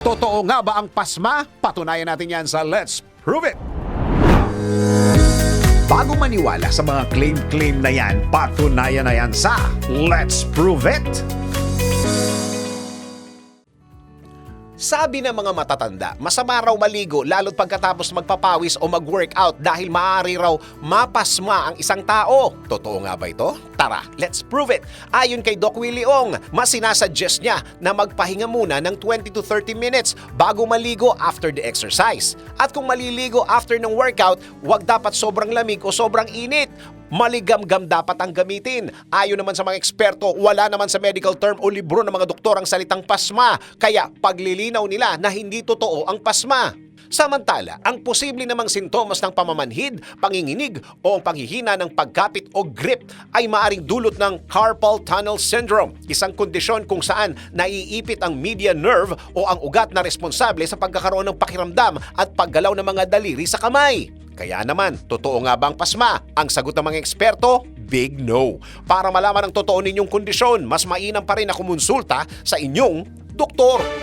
Totoo nga ba ang pasma? Patunayan natin yan sa Let's Prove It! Bago maniwala sa mga claim-claim na yan, patunayan na yan sa Let's Prove It! Sabi ng mga matatanda, masama raw maligo lalo't pagkatapos magpapawis o mag-workout dahil maaari raw mapasma ang isang tao. Totoo nga ba ito? Tara, let's prove it. Ayon kay Doc Willie Ong, mas sinasuggest niya na magpahinga muna ng 20 to 30 minutes bago maligo after the exercise. At kung maliligo after ng workout, wag dapat sobrang lamig o sobrang init. Maligamgam dapat ang gamitin. Ayon naman sa mga eksperto, wala naman sa medical term o libro ng mga doktor ang salitang pasma. Kaya paglilinaw nila na hindi totoo ang pasma. Samantala, ang posible namang sintomas ng pamamanhid, panginginig o ang panghihina ng pagkapit o grip ay maaring dulot ng carpal tunnel syndrome, isang kondisyon kung saan naiipit ang median nerve o ang ugat na responsable sa pagkakaroon ng pakiramdam at paggalaw ng mga daliri sa kamay. Kaya naman, totoo nga bang pasma? Ang sagot ng mga eksperto, big no. Para malaman ang totoo ninyong kondisyon, mas mainam pa rin na kumonsulta sa inyong doktor.